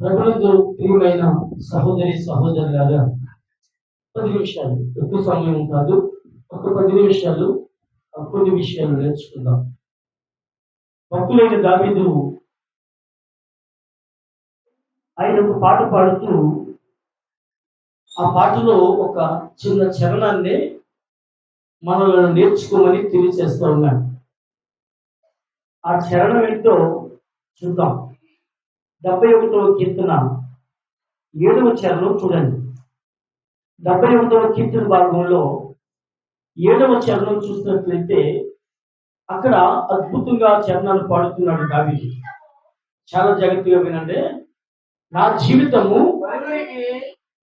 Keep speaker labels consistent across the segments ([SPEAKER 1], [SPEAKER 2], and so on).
[SPEAKER 1] ప్రభుత్వ ప్రియులైన సహోదరి సహోదరులారా పది నిమిషాలు ఎక్కువ సమయం కాదు. ఒక పది నిమిషాలు కొన్ని విషయాలు నేర్చుకుందాం. భక్తులైన దావీదు ఆయన ఒక పాట పాడుతూ ఆ పాటలో ఒక చిన్న చరణాన్ని మనల్ని నేర్చుకోమని తెలియజేస్తూ ఉన్నాడు. ఆ చరణం ఏంటో చూద్దాం. డెబ్బై ఒకటో కీర్తన ఏడవ చరణం చూడండి. డెబ్బై ఒకటవ కీర్తన భాగంలో ఏడవ చరణం చూసినట్లయితే అక్కడ అద్భుతంగా చరణాలు పాడుతున్నాడు దావీదు. చాలా జాగ్రత్తగా వినండి. నా జీవితము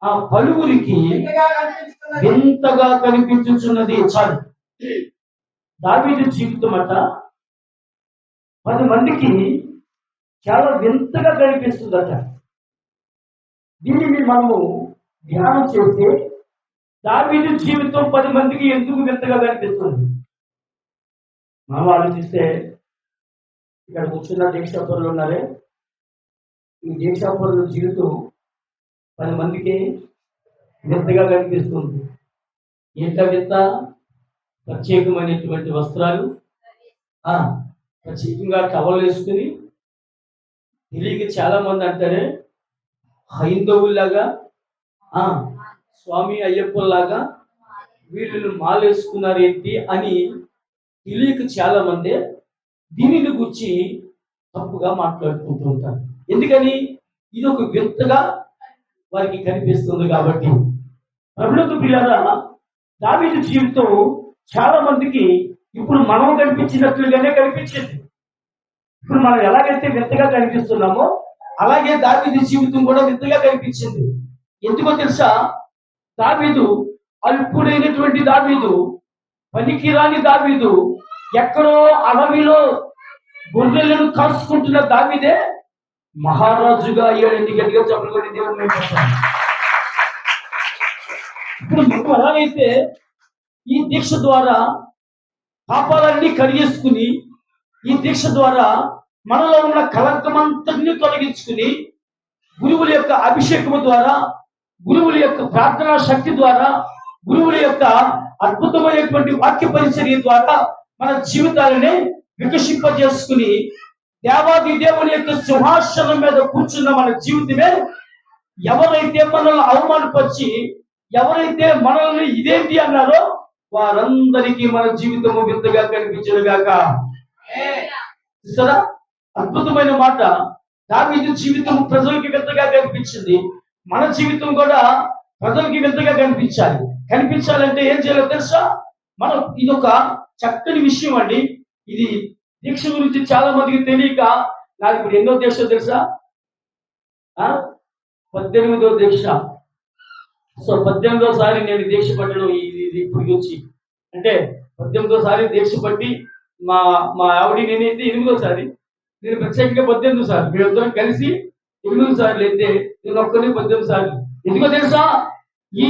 [SPEAKER 1] ఆ పలువురికి
[SPEAKER 2] ఎంతగా కనిపిస్తున్నది.
[SPEAKER 1] వింతగా కనిపించుచున్నది. చాలు. దావీదు జీవితం అట పది మందికి చాలా వింతగా కనిపిస్తుందట. దీనిని మనము ధ్యానం చేస్తే దావీదు జీవితం పది మందికి ఎందుకు వింతగా కనిపిస్తుంది? మనం ఆలోచిస్తే ఇక్కడ కూర్చున్న దీక్షాపరులు ఉన్నారే? ఈ దీక్షాపరుల జీవితం పది మందికి వింతగా కనిపిస్తుంది. ఎంత వింత? ప్రత్యేకమైనటువంటి వస్త్రాలు ఆ, ప్రత్యేకంగా టవల్ వేసుకుని తెలియక చాలా మంది అంటారు హైందవుల్లాగా ఆ, స్వామి అయ్యప్పలాగా వీళ్ళు మాలేసుకున్నారు ఏంటి అని తెలియక చాలా మంది దీనిని గురించి తప్పుగా మాట్లాడుకుంటూ ఉంటారు. ఎందుకని? ఇది ఒక వింతగా వారికి కనిపిస్తుంది కాబట్టి. ప్రభుత్వ పిల్లల దావీదు జీవితం చాలా మందికి ఇప్పుడు మనం కనిపించినట్లుగానే కనిపించింది. ఇప్పుడు మనం ఎలాగైతే వింతగా కనిపిస్తున్నామో అలాగే దావీదు జీవితం కూడా వింతగా కనిపించింది. ఎందుకో తెలుసా? దావీదు అల్పుడైనటువంటి దావీదు పనికిరాని దావీదు ఎక్కడో అడవిలో గొర్రెలను కాసుకుంటున్న దావీదే మహారాజుగా అయ్యాడండి గట్టిగా చెప్పబడి దేవుడు ఇప్పుడు నువ్వు ఎలాగైతే ఈ దీక్ష ద్వారా పాపాలన్నీ కడిగేసుకుని ఈ దీక్ష ద్వారా మనలో ఉన్న కలంకమంతటిని తొలగించుకుని గురువుల యొక్క అభిషేకము ద్వారా గురువుల యొక్క ప్రార్థనా శక్తి ద్వారా గురువుల యొక్క అద్భుతమైనటువంటి వాక్య పరిచర్య ద్వారా మన జీవితాలని వికసింపజేసుకుని దేవాది దేవుని యొక్క సింహాసనం మీద కూర్చున్న మన జీవితమే ఎవరైతే మనల్ని అవమానపరిచి ఎవరైతే మనల్ని ఇదేంటి అన్నారో వారందరికీ మన జీవితము వింతగా కనిపించను చూస్తారా అద్భుతమైన మాట. దావీదు జీవితం ప్రజలకి వింతగా కనిపించింది. మన జీవితం కూడా ప్రజలకి వింతగా కనిపించాలి. కనిపించాలంటే ఏం చేయాలో తెలుసా? మనం ఇది ఒక చక్కని విషయం అండి. ఇది దీక్ష గురించి చాలా మందికి తెలియక నాకు ఇప్పుడు ఎన్నో దీక్ష తెలుసా? ఆ? పద్దెనిమిదో దీక్ష. సో పద్దెనిమిదోసారి నేను దీక్ష పట్టడం ఇది ఇది ఇప్పుడు వచ్చి అంటే పద్దెనిమిదోసారి దీక్ష పట్టి మా మా ఆవిడ నేనైతే ఎనిమిదోసారి నేను ప్రత్యేకంగా పద్దెనిమిది సార్లు మేమిద్దరం కలిసి ఎనిమిది సార్లు అయితే నేను ఒక్కరిని పద్దెనిమిది సార్లు ఎందుకో తెలుసా? ఈ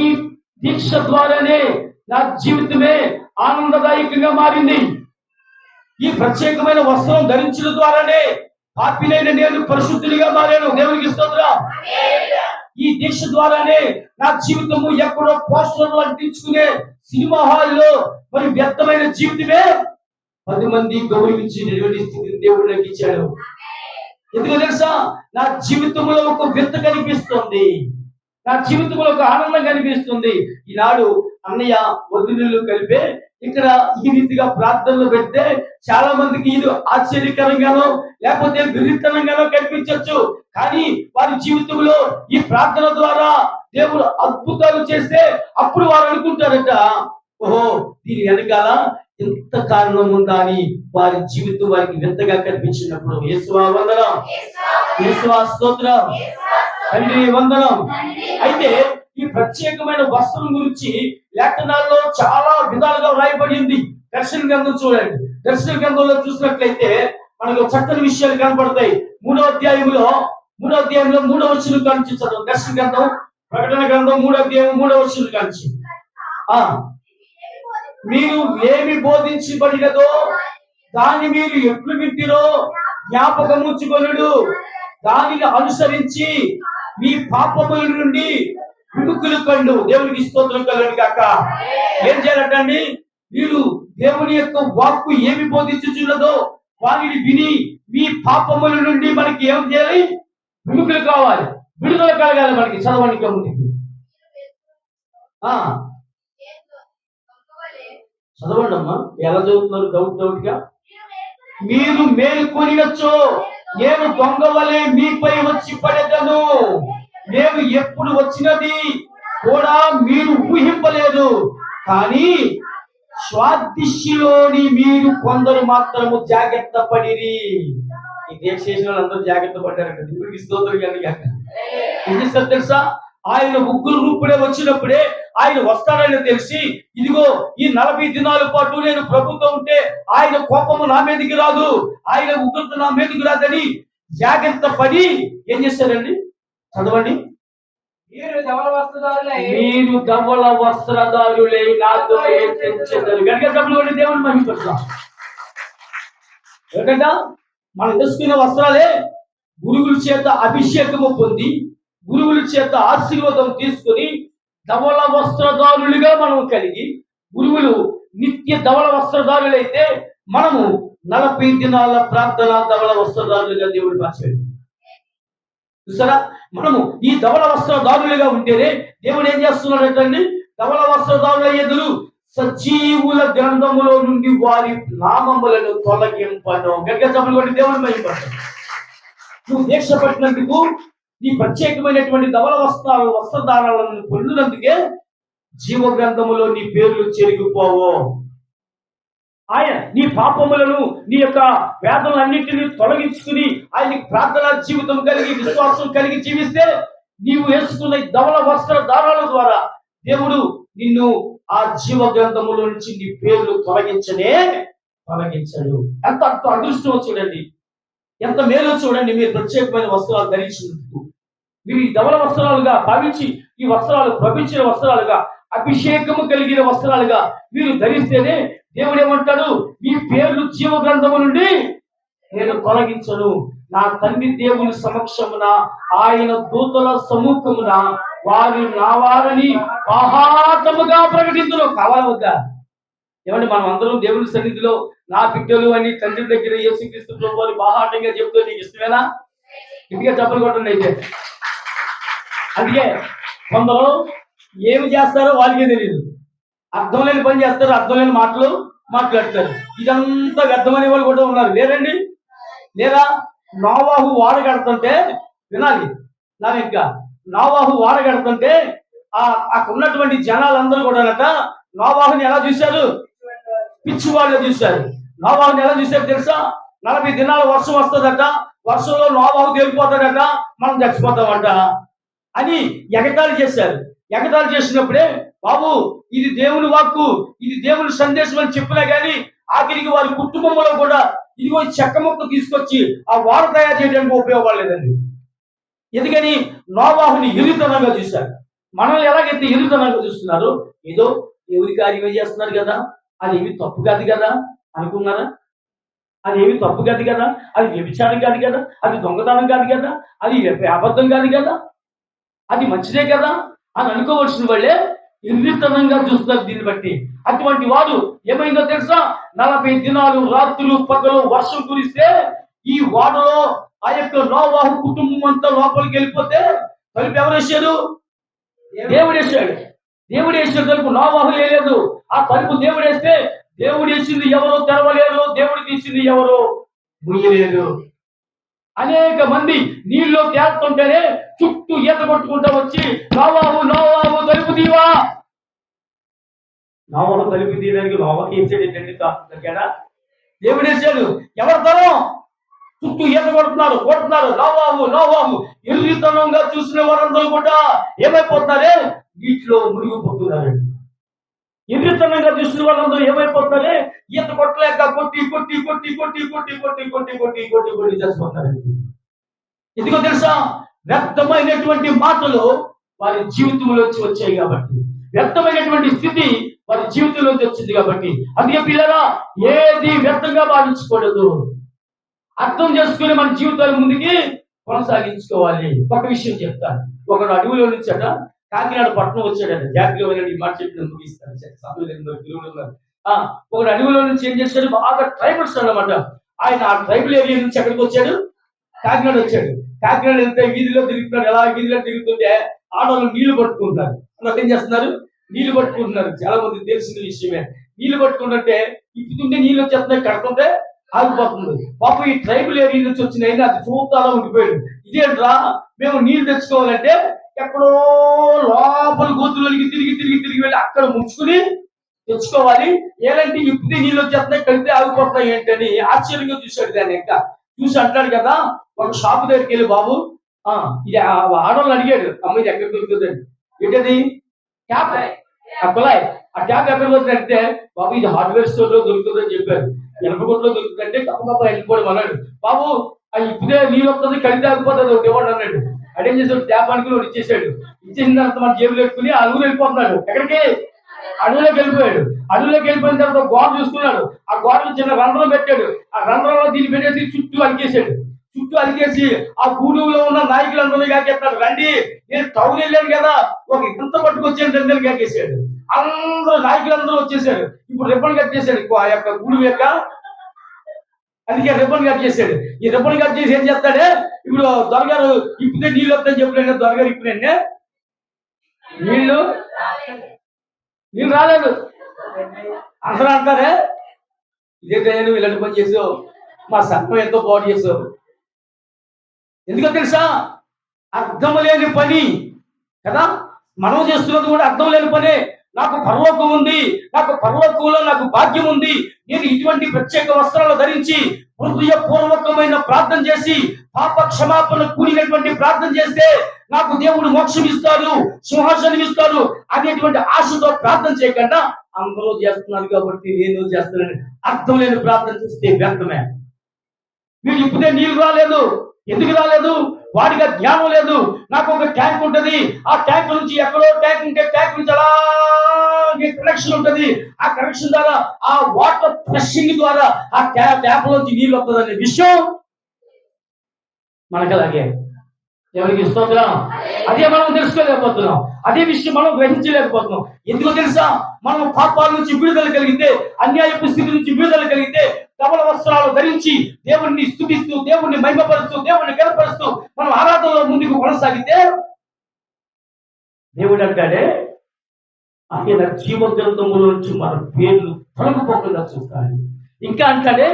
[SPEAKER 1] దీక్ష ద్వారానే నా జీవితమే ఆనందదాయకంగా మారింది. ఈ ప్రత్యేకమైన వస్త్రం ధరించడం ద్వారానే పాపినైన నేను పరిశుద్ధునిగా మారాను. దేవునికి స్తోత్రం. ఈ దీక్ష ద్వారానే నా జీవితము ఎక్కడో పోస్టర్లు అంటించుకునే సినిమా హాల్లో మరి వ్యర్థమైన జీవితమే పది మంది గౌరవించి నిలబడి దేవుడు నాకు ఇచ్చాడు. ఎందుకు తెలుసా? నా జీవితంలో ఒక విత్త కనిపిస్తుంది. నా జీవితంలో ఒక ఆనందం కనిపిస్తుంది. ఈనాడు అన్నయ్య వదినలు కలిపే ఇక్కడ ఈ రీతిగా ప్రార్థనలు పెడితే చాలా మందికి ఇది ఆశ్చర్యకరంగానో లేకపోతే విరితనంగానో కనిపించవచ్చు కానీ వారి జీవితంలో ఈ ప్రార్థన ద్వారా దేవుడు అద్భుతాలు చేస్తే అప్పుడు వారు అనుకుంటారట ఓహో దీని వెనకాల ఎంత కారణం ఉందా అని వారి జీవితం వారికి వింతగా కనిపించినప్పుడు యేసువా వందనం. యేసువా స్తోత్రం. తండ్రి వందనం. అయితే ఈ ప్రత్యేకమైన వస్త్రం గురించి లేఖనాల్లో చాలా విధాలుగా వ్రాయబడింది. దర్శన గ్రంథం చూడండి. దర్శన గ్రంథంలో చూసినట్లయితే మనకు చక్కని విషయాలు కనపడతాయి. మూడో అధ్యాయంలో మూడో అధ్యాయంలో మూడో వచ్చిన కాంచి చదువు. దర్శన గ్రంథం ప్రకటన గ్రంథం మూడో అధ్యాయం మూడో వచ్చిన కాంచి ఆ మీరు ఏమి బోధించబడినదో దాన్ని మీరు ఎట్లు వింటిరో జ్ఞాపకం ఉంచుకొనుడు. దానిని అనుసరించి మీ పాపముల నుండి విముకులు కండు. దేవునికి స్తోత్రం కలను కాక ఏం చేయాలంటండి? మీరు దేవుని యొక్క వాక్కు ఏమి బోధించుచున్నదో వారిని విని మీ పాపముల నుండి మనకి ఏం చేయాలి? విముకులు కావాలి. విడుదల కలగాలి మనకి. చదవడానికి ముందుకి. ఆ చదవండి అమ్మా ఎలా చదువుతున్నారు? డౌట్ డౌట్గా? మీరు మేలుకొనినచ్చో నేను దొంగ వలె మీపై వచ్చి పడేదను. నేను ఎప్పుడు వచ్చినది కూడా మీరు ఊహింపలేదు. కానీ స్వాదిశిలోని మీరు కొందరు మాత్రము జాగ్రత్త పడిరి. ఈ వాళ్ళు అందరూ జాగ్రత్త పడ్డారు దేవుడికి స్తోత్రం కానీ కాక ఏం చేస్తారు తెలుసా? ఆయన ముగ్గురు రూపుడే వచ్చినప్పుడే ఆయన వస్తాడని తెలిసి ఇదిగో ఈ నలభై దినాల పాటు నేను ప్రభుత్వం ఉంటే ఆయన కోపము నా మీదకి రాదు ఆయన ఉగ్రత నా మీదకి రాదని జాగ్రత్త పడి ఏం చేశారండి? చదవండి.
[SPEAKER 2] మీరు ధవల వస్త్రదారులై
[SPEAKER 1] మీరు ధవల వస్త్రదారులే నాతో ఏం తెచ్చేదారు గడిగ డబ్బులు దేవుని మహిమపడతాం ఎందుకంటే మనం వేసుకున్న వస్త్రాలే గురువుల చేత అభిషేకము పొంది గురువుల చేత ఆశీర్వాదం తీసుకొని ధవల వస్త్రదారులుగా మనం కలిగి గురువులు నిత్య ధవల వస్త్రదారులైతే మనము నలభై దినాల ప్రార్థన ధవల వస్త్రదారులుగా దేవుడు మార్చాడు. చూసారా? మనము ఈ ధవల వస్త్రదారులుగా ఉంటేనే దేవుడు ఏం చేస్తున్నాడంటండి? ధవల వస్త్రదారుల ఎదురు సజీవుల గ్రంథములో నుండి వారి నామములను తొలగింపను గట్టిగా చెప్పండి దేవుడు మహిమ నువ్వు దీక్ష పట్టినందుకు నీ ప్రత్యేకమైనటువంటి ధవల వస్త్రాలు వస్త్రధారాలను పొందినందుకే జీవ గ్రంథములో నీ పేర్లు చెరిగిపోవు. ఆయన నీ పాపములను నీ యొక్క వేదనలన్నింటినీ తొలగించుకుని ఆయనకి ప్రార్థనా జీవితం కలిగి విశ్వాసం కలిగి జీవిస్తే నీవు వేసుకున్న ఈ ధవల వస్త్ర దారాల ద్వారా దేవుడు నిన్ను ఆ జీవ గ్రంథములో నుంచి నీ పేర్లు తొలగించనే తొలగించడు. ఎంత అంత అదృష్టం చూడండి. ఎంత మేలు చూడండి మీరు ప్రత్యేకమైన వస్త్రాలు ధరించినందుకు. మీరు ఈ ధవల వస్త్రాలుగా భావించి ఈ వస్త్రాలు ప్రపించిన వస్త్రాలుగా అభిషేకము కలిగిన వస్త్రాలుగా మీరు ధరిస్తేనే దేవుడు ఏమంటాడు? మీ పేర్లు జీవ గ్రంథము నుండి నేను తొలగించను. నా తండ్రి దేవుని సమక్షమున ఆయన దూతల సముఖమున వారు నా వారని మహాతముగా ప్రకటించడం కావాలా వద్దా? ఏమంటే మనం అందరం దేవుని సన్నిధిలో నా బిడ్డలు అని తండ్రి దగ్గర యేసుక్రీస్తు ప్రభువారు బాహాటంగా చెప్తూ నీకు ఇష్టమేనా? ఇంటికే చెప్పలు కొట్టండి అయితే. అందుకే కొందరు ఏమి చేస్తారో వాళ్ళకే తెలియదు అర్థం లేని పని చేస్తారు అర్థం లేని మాటలు మాట్లాడతారు. ఇదంతా వ్యర్థమనే వాళ్ళు కూడా ఉన్నారు. లేరండి లేదా నోవాహు వాడ కడుతుంటే వినాలి. నా ఇంకా నోవాహు వాడ కడుతుంటే ఆ అక్కడ ఉన్నటువంటి జనాలందరూ కూడానట నోవాహుని ఎలా చూశారు? పిచ్చి వాళ్ళు చూశారు. నోబాబు ఎలా చూశారు తెలుసా? నలభై దినాల వర్షం వస్తుందట వర్షంలో నోబాబు తేలిపోతాడట మనం చచ్చిపోతామంట అని ఎగతాళి చేశారు. ఎగతాళి చేసినప్పుడే బాబు ఇది దేవుని వాక్కు ఇది దేవుని సందేశం అని చెప్పినా గానీ ఆఖరికి వారి కుటుంబంలో కూడా ఇదిగో చెక్క ముక్క తీసుకొచ్చి ఆ వాడ తయారు చేయడానికి ఉపయోగపడలేదండి ఎందుకని? నోవాహుని ఎరుతనంగా చూశారు. మనల్ని ఎలాగైతే ఎరుతనంగా చూస్తున్నారు? ఏదో ఎవరి కార్యమే చేస్తున్నారు కదా అది ఏమి తప్పు కాదు కదా అనుకున్నారా? అది ఏమి తప్పు కాదు కదా? అది వ్యభిచారం కాదు కదా? అది దొంగతనం కాదు కదా? అది అబద్ధం కాదు కదా? అది మంచిదే కదా? అని అనుకోవలసిన వాళ్ళే నిర్విత్తనంగా చూస్తారు దీన్ని బట్టి. అటువంటి వాడు ఏమైందో తెలుసా? నలభై దినాలు రాత్రులు పగలు వర్షం కురిస్తే ఈ వాడలో ఆ యొక్క నోవాహు కుటుంబం అంతా లోపలికి వెళ్ళిపోతే తలుపు ఎవరు వేసాడు దేవుడు వేసాడు దేవుడు వేసిన తలుపు నోవాహు వేయలేదు. ఆ తలుపు దేవుడు వేస్తే దేవుడు వేసింది ఎవరో తెరవలేరు దేవుడు తీసింది ఎవరో ముయ్యలేదు అనేక మంది నీళ్ళు తేలుతుంటేనే చుట్టూ ఈత కొట్టుకుంటూ వచ్చి నోవాబు నోవాబు తలుపు దీవా నోవాహు తలుపు తీయడానికి నోవాకి ఇచ్చాడు ఏంటండి దొరికాడా దేవుడు ఇచ్చాడు. ఎవరి తరం చుట్టూ ఈత కొడుతున్నారు కొడుతున్నారు. నోవాబు నోవాబు ఎల్లితనంగా చూసిన వారందరూ కూడా ఏమైపోతున్నారే? నీటిలో మునిగిపోతున్నారండి ఎదురుతనంగా చూసిన వాళ్ళందరూ ఏమైపోతారే ఈత కొట్టలేక కొట్టి కొట్టి కొట్టి కొట్టి కొట్టి కొట్టి కొట్టి కొట్టి కొట్టి కొట్టి చచ్చిపోతారండి ఎందుకో తెలుసా? వ్యక్తమైనటువంటి మాటలు వారి జీవితంలోంచి వచ్చాయి కాబట్టి. వ్యక్తమైనటువంటి స్థితి వారి జీవితంలోంచి వచ్చింది కాబట్టి. అందుకే పిల్లరా ఏది వ్యర్థంగా భావించకూడదు. అర్థం చేసుకుని మన జీవితాల ముందుకి కొనసాగించుకోవాలి. ఒక విషయం చెప్తాను. ఒకడు అడవిలో నుంచి అట కాకినాడ పట్టణం వచ్చాడట. జాగ్రత్తగా ఈ మాట చెప్పిన ముగిస్తాను. సభ్యులు ఎనిమిది ఉన్నారు. అడవిలో నుంచి ఏం చేశాడు బాగా ట్రైబల్స్ అన్నమాట. ఆయన ఆ ట్రైబల్ ఏరియా నుంచి ఎక్కడికి వచ్చాడు? కాకినాడ వచ్చాడు. కాకినాడ వెళ్తే వీధిలో తిరుగుతున్నాడు. ఎలా వీధిలో తిరుగుతుంటే ఆడవాళ్ళు నీళ్ళు పట్టుకుంటున్నారు. అందరూ ఏం చేస్తున్నారు? నీళ్ళు పట్టుకుంటున్నారు. చాలా మంది తెలిసిన విషయమే. నీళ్ళు పట్టుకుంటుంటే ఇప్పుతుంటే నీళ్ళు వచ్చేస్తున్నాయి. కడుకుంటే ఆగిపోతుంది. పాపం ఈ ట్రైబల్ ఏరియా నుంచి వచ్చినాయి అది చూపుతాలో ఉండిపోయాడు. ఇదేంట్రా? మేము నీళ్ళు తెచ్చుకోవాలంటే ఎక్కడో లోపల గోతులకి తిరిగి తిరిగి తిరిగి వెళ్ళి అక్కడ ముంచుకుని తెచ్చుకోవాలి. ఏదంటే ఇప్పుడే నీళ్ళు వచ్చేస్తున్నాయి కలిపితే ఆగిపోతున్నాయి ఏంటని ఆశ్చర్యంగా చూశాడు దాన్ని ఇంకా. చూసి అంటాడు కదా ఒక షాప్ దగ్గరికి వెళ్ళి బాబు. ఆ ఇది ఆ ఆడవాళ్ళు అడిగాడు అమ్మ ఇది ఎక్కడ దొరుకుతుంది? ఏంటది? ట్యాప్ ఆ కుళాయి. ఆ ట్యాప్ ఎక్కడ దొరుకుతుంది అంటే బాబు ఇది హార్డ్వేర్ స్టోర్లో దొరుకుతుంది అని చెప్పారు. ఎనపగొట్లో దొరుకుతుంది అంటే తప్ప వెళ్ళిపోవడం అన్నాడు. బాబు ఆ ఇప్పుడే నీళ్ళు వస్తుంది కలిసి ఆగిపోతుంది ఒకటి ఇవ్వండి అన్నాడు. అడేం చేశాడు? ట్యాప్ అనుకుని వాడు ఇచ్చేసాడు. ఇచ్చేసిన తర్వాత మన జేబులు పెట్టుకుని అడుగులు వెళ్ళిపోతున్నాడు. ఎక్కడికి? అడవిలోకి వెళ్ళిపోయాడు. అడవిలోకి వెళ్ళిపోయిన తర్వాత గోడ చూసుకున్నాడు. ఆ గోడలో చిన్న రంధ్రం పెట్టాడు. ఆ రంధ్రంలో దీన్ని పెట్టేసి చుట్టూ అలికేసాడు చుట్టూ అలికేసి ఆ గూడులో ఉన్న నాయకులందరూ కాకేస్తాడు రండి నేను టౌన్ వెళ్ళాను కదా. ఒక ఇంత పట్టుకొచ్చాను రెండు కాకేసాడు అందరూ నాయకులందరూ వచ్చేసాడు ఇప్పుడు రిబ్బన్ కట్ చేశాడు. ఆ యొక్క గూడు యొక్క అందుకే రిబ్బన్ కట్ చేశాడు. ఈ రిబ్బన్ కట్ చేసి ఏం చేస్తాడే? ఇప్పుడు దొరగారు ఇప్పుడే నీళ్ళు వస్తాయని చెప్పిన దొరగారు ఇప్పుడే నీళ్ళు? నీళ్ళు రాలేదు. అందరూ అంటారే? ఇదే నువ్వు ఇలాంటి పని చేసావు మా సంఘం ఎంతో బాగు చేసావు ఎందుకో తెలుసా? అర్థం లేని పని. కదా? మనం చేస్తున్నది కూడా అర్థం లేని పనే. నాకు పరలోకం ఉంది నాకు పరలోకంలో నాకు భాగ్యం ఉంది. నేను ఇటువంటి ప్రత్యేక వస్త్రాలు ధరించి హృదయపూర్వకమైన ప్రార్థన చేసి పాప క్షమాపణ కూడినటువంటి ప్రార్థన చేస్తే నాకు దేవుడు మోక్షం ఇస్తాడు సింహాసనం ఇస్తాడు అనేటువంటి ఆశతో ప్రార్థన చేయకుండా అందరూ చేస్తున్నారు కాబట్టి నేను చేస్తున్నాను. అర్థం లేని ప్రార్థన చేస్తే వ్యర్థమే. మీరు ఇప్పుడే నీళ్ళు రాలేదు. ఎందుకు రాలేదు? వాడికి జ్ఞానం లేదు. నాకు ఒక ట్యాంక్ ఉంటుంది. ఆ ట్యాంక్ నుంచి ఎక్కడో ట్యాంక్ ఉంటే ట్యాంక్ నుంచి అలాగే కనెక్షన్ ఉంటుంది. ఆ కనెక్షన్ ద్వారా ఆ వాటర్ ఫ్లషింగ్ ద్వారా ఆ ట్యాప్ ట్యాప్ నుంచి నీళ్ళు వస్తుంది అనే విషయం మనకి అలాగే. ఎవరికి ఇస్తున్నాం అదే మనం తెలుసుకోలేకపోతున్నాం. అదే విషయం మనం గ్రహించలేకపోతున్నాం. ఎందుకో తెలుసా? మనం పాపాల నుంచి విడుదల కలిగితే అన్యాయపు స్థితి నుంచి విడుదల కలిగితే కమల వస్త్రాలు ధరించి దేవుణ్ణి స్థుతిస్తూ దేవుణ్ణి మహిమపరుస్తూ దేవుణ్ణి గనపరుస్తూ మనం ఆరాధనలో ముందుకు కొనసాగితే దేవుడు అంటాడే ఆయన జీవ గ్రంథముల నుంచి మన పేర్లు తొలగిపోకుండా చూస్తాడు ఇంకా అంటాడే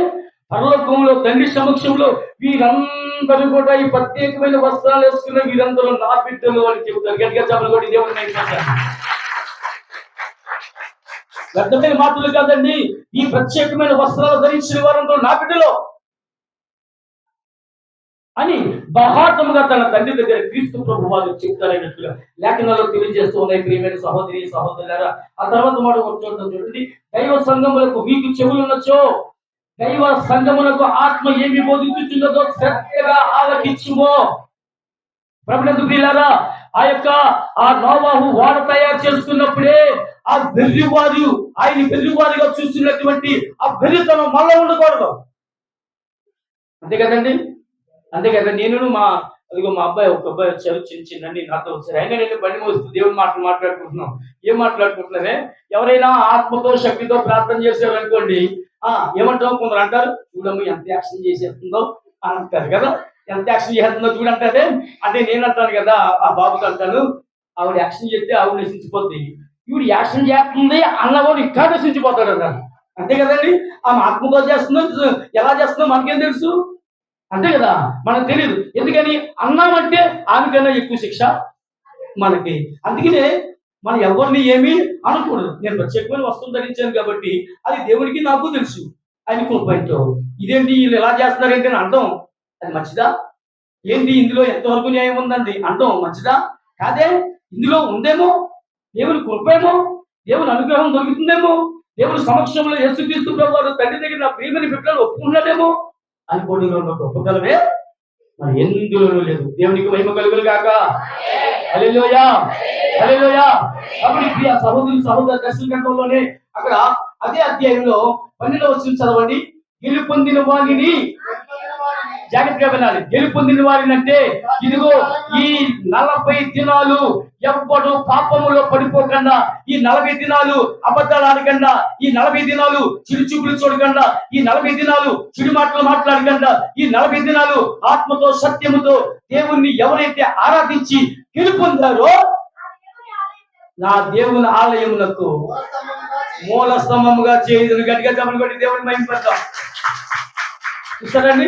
[SPEAKER 1] పరలోకంలో తండ్రి సమక్షంలో వీరందరూ కూడా ఈ ప్రత్యేకమైన వస్త్రాలు వేసుకున్న వీరందరూ నా బిడ్డలు అని చెబుతారు. గట్టిగా చెప్పలు కూడా దేవుడిని అయిపోతారు వ్యర్థమైన మాటలు కాదండి. ఈ ప్రత్యేకమైన వస్త్రాలు ధరించిన వారంలో నా బిడ్డలో అని బహాటముగా తన తండ్రి దగ్గర క్రీస్తు ప్రభు వారు చెప్తారన్నట్టుగా లేఖనాలు తెలియజేస్తూ ఉన్నాయి. ప్రియమైన సహోదరి సహోదరులారా ఆ తర్వాత మాట వచ్చి చూడండి. దైవ సంఘములకు మీకు చెవులున్నచో దైవ సంఘములకు ఆత్మ ఏమి బోధించుచున్నదో శ్రద్ధగా ఆలకించుమో. ప్రభుత్వ ఆ యొక్క ఆ నోవాహు వాడ తయారు చేసుకున్నప్పుడే ఆ వెర్రివారి ఆయన వెర్రివారిగా చూస్తున్నటువంటి ఆ వెర్రితనం మళ్ళా ఉండకూడదు. అంతే కదండి? అంతే కదా నేను మా అదిగో మా అబ్బాయి ఒక అబ్బాయి వచ్చారు చిన్న చిన్నండి నాతో వచ్చారు. అయినా నేను బండి మోస్తూ దేవుని మాటలు మాట్లాడుకుంటున్నాం. ఏం మాట్లాడుకుంటున్నారే ఎవరైనా ఆత్మతో శక్తితో ప్రార్థన చేశారు అనుకోండి ఆ ఏమంటాం కొందరు అంటారు చూడము ఎంత యాక్షన్ చేసేస్తుందో. అని అంటారు కదా ఎంత యాక్షన్ చేస్తుందో చూడంటారే. అంటే నేను అంటాను కదా ఆ బాబుతో అంటాను ఆవిడ యాక్షన్ చేస్తే ఆవిడ నశించిపోద్ది. ఇవి యాక్షన్ చేస్తుంది అన్నవాడు ఇంకా నశించిపోతాడు అన్నారు అంతే కదండి? ఆమె ఆత్మతో చేస్తుందో ఎలా చేస్తుందో మనకేం తెలుసు? అంతే కదా? మనకు తెలియదు ఎందుకని? అన్నామంటే ఆమెకన్నా ఎక్కువ శిక్ష మనకి. అందుకనే మనం ఎవరిని ఏమీ అనకూడదు. నేను ప్రత్యేకమైన వస్తువులు ధరించాను కాబట్టి అది దేవుడికి నాకు తెలుసు. అని కృపంతో ఇదేంటి? వీళ్ళు ఎలా చేస్తున్నారేంటి అని అంటాం అది మంచిదా? ఏంటి? ఇందులో ఎంతవరకు న్యాయం ఉందండి? అంటాం మంచిదా? కాదే? ఇందులో ఉందేమో? దేవుని కృపేమో దేవుని అనుగ్రహం దొరుకుతుందేమో దేవుని సమక్షంలో యేసుక్రీస్తు ప్రభు వారు తండ్రి దగ్గర నా ప్రియమని బిడ్డలు ఒప్పుకున్నాడేమో అనుకోవడంలో ఉన్న గొప్పతనమే మన ఎందులోనూ లేదు. దేవునికి మహిమ కలుగులు కాక హల్లెలూయా. హల్లెలూయా. కాబట్టి ప్రియ సహోదరు సహోదర దర్శన గ్రంథంలోనే అక్కడ అదే అధ్యాయంలో పన్నెండవ వచ్చిన చదవండి. గెలుపొందిన వాణిని జాగ్రత్తగా వినాలి. గెలుపొందిన వారిని అంటే ఇదిగో ఈ నలభై దినాలు ఎవ్వడు పాపములో పడిపోకుండా. ఈ నలభై దినాలు అబద్ధాలు ఆడకుండా. ఈ నలభై దినాలు చిరుచూపులు చూడకుండా. ఈ నలభై దినాలు చిరు మాటలు మాట్లాడకుండా. ఈ నలభై దినాలు ఆత్మతో సత్యముతో దేవుణ్ణి ఎవరైతే ఆరాధించి గెలుపొందారో నా దేవుని ఆలయమునకు మూల స్తంభముగా చేయదు గట్టిగా చెప్పలు కొట్టి దేవుని మహింపడతాం. చూస్తారండి?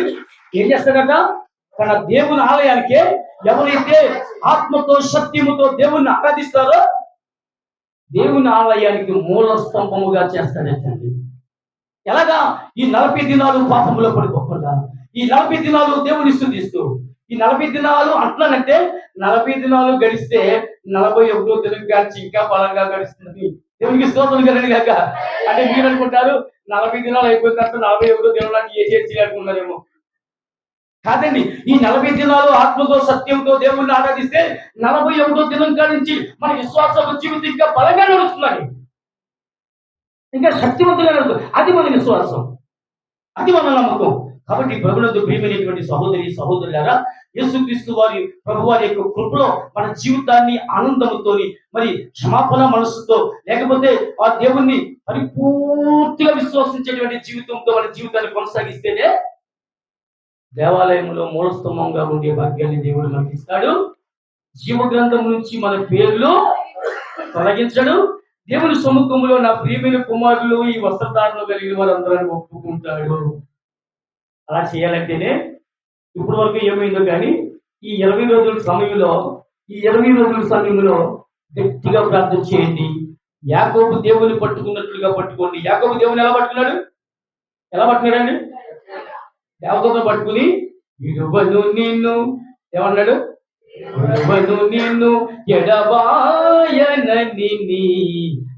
[SPEAKER 1] ఏం చేస్తారట? తన దేవుని ఆలయానికి ఎవరైతే ఆత్మతో సత్యముతో దేవుణ్ణి ఆరాధిస్తారో దేవుని ఆలయానికి మూల స్తంభముగా చేస్తాడటండి ఎలాగా? ఈ నలభై దినాలు పాపములో పడిపోకుండా ఈ నలభై దినాలు దేవుని స్థుతిస్తూ. ఈ నలభై దినాలు అంటున్నానంటే నలభై దినాలు గడిస్తే నలభై ఒకటో తెలుగు గార్చి ఇంకా బలంగా గడుస్తుంది. దేవునికి స్తోత్రం కదండి కాక అంటే మీరు అనుకుంటారు నలభై దినాలు అయిపోయిన తర్వాత నలభై ఒకటో దినాలు ఏ చేసి అనుకున్నారేమో? కాదండి ఈ నలభై దినాలు ఆత్మతో సత్యంతో దేవుణ్ణి ఆరాధిస్తే నలభై ఒకటో దినం కాడి మన విశ్వాసం జీవితం ఇంకా బలంగా నడుస్తున్నాయి. ఇంకా శక్తివంతంగా నడుస్తుంది. అది మన విశ్వాసం. అది మన నమ్మకం. కాబట్టి ప్రభునందు ప్రియమైనటువంటి సహోదరి సహోదరులారా యేసుక్రీస్తు వారి ప్రభు వారి యొక్క కృపలో మన జీవితాన్ని ఆనందముతోని మరి క్షమాపణ మనస్సుతో లేకపోతే ఆ దేవుణ్ణి పరిపూర్తిగా విశ్వసించేటువంటి జీవితంతో మన జీవితాన్ని కొనసాగిస్తేనే దేవాలయంలో మూలస్తంభంగా ఉండే భాగ్యాన్ని దేవుడు మనకి ఇస్తాడు. జీవ గ్రంథం నుంచి మన పేర్లు తొలగించడు. దేవుని సముఖంలో నా ప్రియమైన కుమారులు ఈ వస్త్రధారణ కలిగిన వారందరూ ఒప్పుకుంటాడు. అలా చేయాలంటేనే ఇప్పటి వరకు ఏమైందో కానీ ఈ ఇరవై రోజుల సమయంలో ఈ ఇరవై రోజుల సమయంలో గట్టిగా ప్రార్థన చేయండి. యాకోబు దేవుని పట్టుకున్నట్లుగా పట్టుకోండి. యాకోబు దేవుని ఎలా పట్టుకున్నాడు? ఎలా పట్టుకున్నాడండి? దేవతను పట్టుకుని ఇరువను నిన్ను ఏమన్నాడు? ఇరువను నిన్ను ఎడబాయనని నీ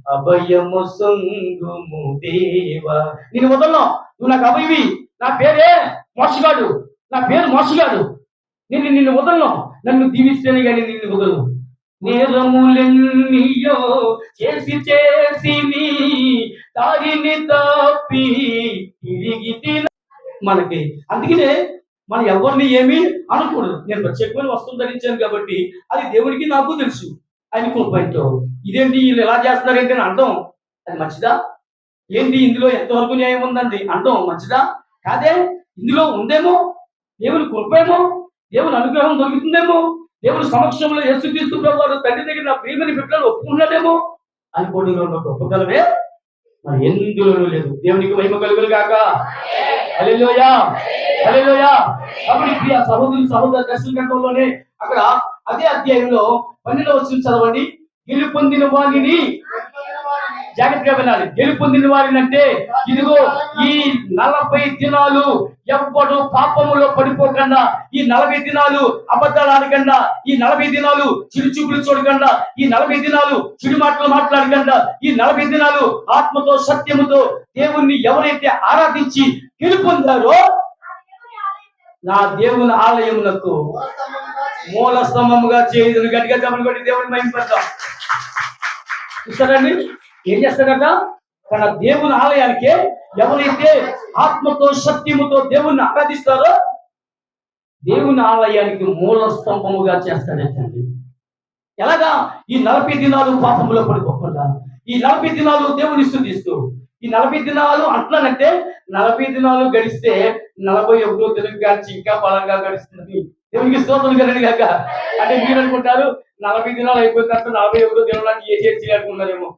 [SPEAKER 1] అభయము సొంగుము దేవా. నేను వదలను. నువ్వు నాకు అభయవి. నా పేరే మోసగాడు. నా పేరు మోసగాడు. నేను నిన్ను వదలను. నన్ను దీవిస్తేనే కానీ నిన్ను వదలను. నేరములెన్నియో చేసి చేసి నీ దారిని తప్పి తిరిగి తిన మనకి. అందుకనే మనం ఎవరిని ఏమి అనకూడదు. నేను ప్రత్యేకమైన వస్తువు ధరించాను కాబట్టి అది దేవుడికి నాకు తెలుసు. అని కృపంతో ఇదేంటి వీళ్ళు ఎలా చేస్తున్నారేంటి అని అర్థం? అది మంచిదా? ఏంటి ఇందులో ఎంతవరకు న్యాయం ఉందండి? అంటాం మంచిదా? కాదే ఇందులో ఉందేమో? దేవుని కృపేమో? దేవుని అనుగ్రహం దొరుకుతుందేమో? దేవుని సమక్షంలో యేసుక్రీస్తు వారు తండ్రి దగ్గర నా ప్రియమని బిడ్డలు ఒప్పుకున్నాడేమో అనుకోవడంలో ఉన్న గొప్పతనమే మరి ఎందులోనూ లేదు. దేవునికి మహిమ కలుగులు కాక కాబట్టి ప్రియ సహోదరు సహోదర దర్శన గ్రంథంలోనే అక్కడ అదే అధ్యాయంలో పన్నెండవ వచ్చిన చదవండి. గెలుపొందిన వాణిని జాగ్రత్తగా వినాలి గెలుపొందిన వారిని అంటే ఇదిగో ఈ నలభై దినాలు ఎవ్వడు పాపములో పడిపోకుండా. ఈ నలభై దినాలు అబద్ధాలు ఆడకుండా. ఈ నలభై దినాలు చిరుచూపులు చూడకుండా. ఈ నలభై దినాలు చిరు మాటలు మాట్లాడకుండా. ఈ నలభై దినాలు ఆత్మతో సత్యముతో దేవుణ్ణి ఎవరైతే ఆరాధించి గెలుపొందారో నా దేవుని ఆలయమునకు మూల స్తంభముగా చేయదు గట్టిగా చెప్పలు కొట్టి దేవుని మహింపడతాం చూస్తారండి ఏం చేస్తాడట తన దేవుని ఆలయానికి ఎవరైతే ఆత్మతో సత్యముతో దేవుణ్ణి ఆరాధిస్తారో దేవుని ఆలయానికి మూల స్తంభముగా చేస్తాడటండి ఎలాగా? ఈ నలభై దినాలు పాపములో పడిపోకుండా ఈ నలభై దినాలు దేవుని స్థుతిస్తూ. ఈ నలభై దినాలు అంటున్నానంటే నలభై దినాలు గడిస్తే నలభై ఒకటో తెలుగు గారి ఇంకా బలంగా గడుస్తుంది. దేవునికి స్తోత్రం కదండి కాక? అంటే మీరు అనుకుంటారు నలభై దినాలు అయిపోయిన తర్వాత నలభై ఒకటో దినాలు ఏ చేసి అనుకున్నారేమో.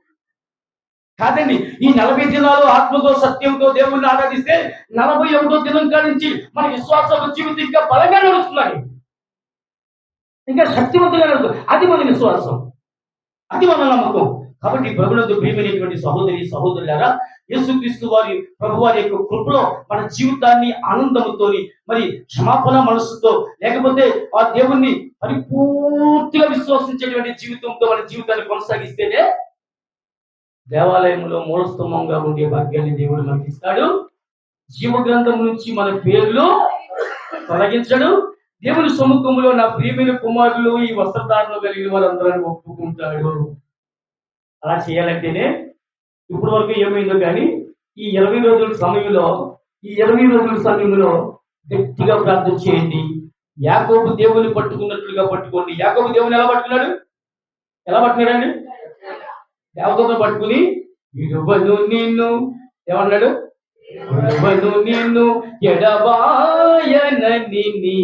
[SPEAKER 1] కాదండి ఈ నలభై దినాలు ఆత్మతో సత్యంతో దేవుణ్ణి ఆరాధిస్తే నలభై ఒకటో దినం కాడి మన విశ్వాసం జీవితం ఇంకా బలంగా నడుస్తున్నాయి. ఇంకా శక్తివంతంగా నడుస్తుంది. అది మన విశ్వాసం. అది మన నమ్మకం. కాబట్టి ప్రభునందు ప్రియమైనటువంటి సహోదరి సహోదరులారా యేసుక్రీస్తు వారి ప్రభు వారి యొక్క కృపలో మన జీవితాన్ని ఆనందముతోని మరి క్షమాపణ మనస్సుతో లేకపోతే ఆ దేవుణ్ణి పరిపూర్తిగా విశ్వసించేటువంటి జీవితంతో మన జీవితాన్ని కొనసాగిస్తేనే దేవాలయంలో మూలస్తంభంగా ఉండే భాగ్యాన్ని దేవుడు మనకి ఇస్తాడు. జీవ గ్రంథం నుంచి మన పేర్లు తొలగించడు. దేవుని సముఖంలో నా ప్రియమైన కుమారులు ఈ వస్త్రధారణ కలిగిన వారందరూ ఒప్పుకుంటాడు. అలా చేయాలంటేనే ఇప్పటి వరకు ఏమైందో కానీ ఈ ఇరవై రోజుల సమయంలో ఈ ఇరవై రోజుల సమయంలో గట్టిగా ప్రార్థన చేయండి. యాకోబు దేవుని పట్టుకున్నట్లుగా పట్టుకోండి. యాకోబు దేవుని ఎలా పట్టుకున్నాడు? ఎలా పట్టుకున్నాడండి? దేవతను పట్టుకుని విడువను నిన్ను. ఏమన్నాడు విడువను నిన్ను ఎడబాయనని నీ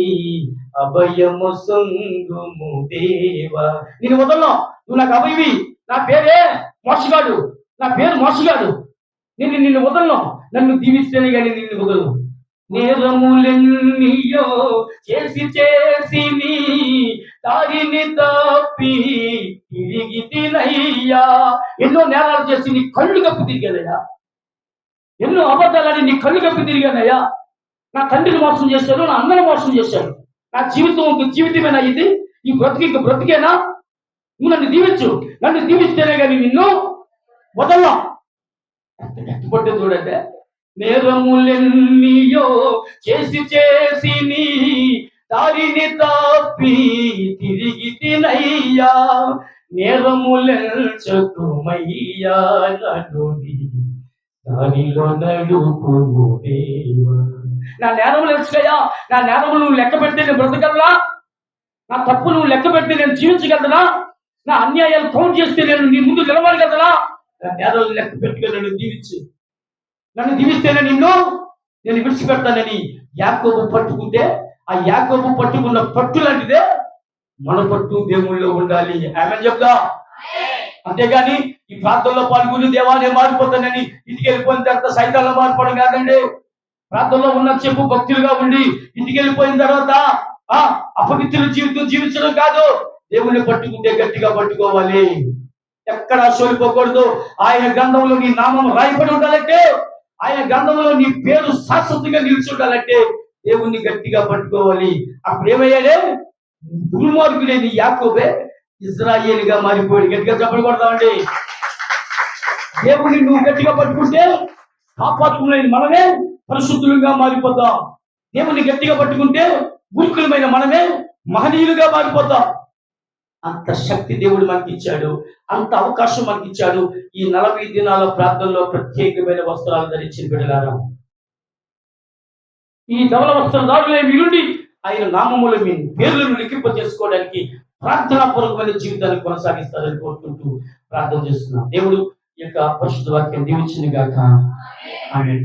[SPEAKER 1] అభయము సొంగుము దేవా. నేను వదలను? నువ్వు నాకు అభయవి. నా పేరే మోసగాడు. నా పేరు మోసగాడు. నేను నిన్ను వదలను? నన్ను దీవిస్తేనే కానీ నిన్ను వదలను. నేరములెన్నీయో చేసి చేసి నీ దారిని తప్పి ఇదిలయ్యా ఎన్నో నేరాలు చేసి నీ కళ్ళు కప్పి తిరిగానయ్యా. ఎన్నో అబద్ధాలని నీ కళ్ళు కప్పి తిరిగానయ్యా. నా తండ్రిని మోసం చేశాను నా అన్నని మోసం చేశాను నా జీవితం జీవితమేనా ఇది? ఈ బ్రతికి ఇంక బ్రతికేనా? నువ్వు నన్ను దీవించు. నన్ను దీవిస్తేనే కానీ నిన్ను వదల్లా ఎంత చూడండి. నేరములెన్నీయో చేసి చేసి నీ దారిని తప్పి తిరిగి తినయ్యా. నేరములెంచకుమయ్యా నన్ను దానిలో దేవా నా నేరములు ఎంచుకయ్యా నా నేరములు నువ్వు లెక్క పెడితే నేను బ్రతకగలనా? నా తప్పు నువ్వు లెక్క పెడితే నేను జీవించగలనా? నా అన్యాయాలు కౌంట్ చేస్తే నేను నీ ముందు నిలబడగలనా నా నేరాలు లెక్క పెట్టుకుని నన్ను దీవించు. నన్ను దీవిస్తేనే నిన్ను నేను విడిచిపెడతానని యాకోబు పట్టుకుంటే ఆ యాకోబు పట్టుకున్న పట్టు లాంటిదే మన పట్టు దేవుళ్ళలో ఉండాలి ఆమె చెప్దా అంతేగాని ఈ ప్రాంతంలో పాల్గొని దేవాలయం మారిపోతానని ఇంటికి వెళ్ళిపోయిన తర్వాత సైతాల్లో మారిపోవడం కాదండి. ప్రాంతంలో ఉన్న చెప్పు భక్తులుగా ఉండి ఇంటికి వెళ్ళిపోయిన తర్వాత ఆ అపవిత్రుల జీవితం జీవించడం కాదు. దేవుణ్ణి పట్టుకుంటే గట్టిగా పట్టుకోవాలి. ఎక్కడ సోలిపోకూడదు. ఆయన గంధంలో నీ నామం రాయబడి ఉండాలంటే ఆయన గంధంలో నీ పేరు శాశ్వతంగా నిలిచి ఉండాలంటే దేవుణ్ణి గట్టిగా పట్టుకోవాలి. అప్పుడు ఏమయ్యాడే దుర్మార్గుడే యాకోబే? ఇజ్రాయేల్గా మారిపోయాడు. గట్టిగా చెప్పకూడదామండి దేవుణ్ణి నువ్వు గట్టిగా పట్టుకుంటే పాపాత్ములైన మనమే పరిశుద్ధులుగా మారిపోతాం. దేవుణ్ణి గట్టిగా పట్టుకుంటే మూర్ఖులమైన మనమే మహనీయులుగా మారిపోతాం. అంత శక్తి దేవుడు మనకి ఇచ్చాడు అంత అవకాశం మనకి ఇచ్చాడు ఈ నలభై దినాల ప్రార్థనలో ప్రత్యేకమైన వస్త్రాలు ధరించిన బిడ్డలారా. ఈ ధవల వస్త్రదారులే మీరుండి ఆయన నామములు మీ పేర్లను లిఖింప చేసుకోవడానికి ప్రార్థనాపూర్వకమైన జీవితాన్ని కొనసాగిస్తారని కోరుకుంటూ ప్రార్థన చేస్తున్నాం. దేవుడు ఈ యొక్క పరిశుద్ధ వాక్యం దీవించింది గాక. ఆమె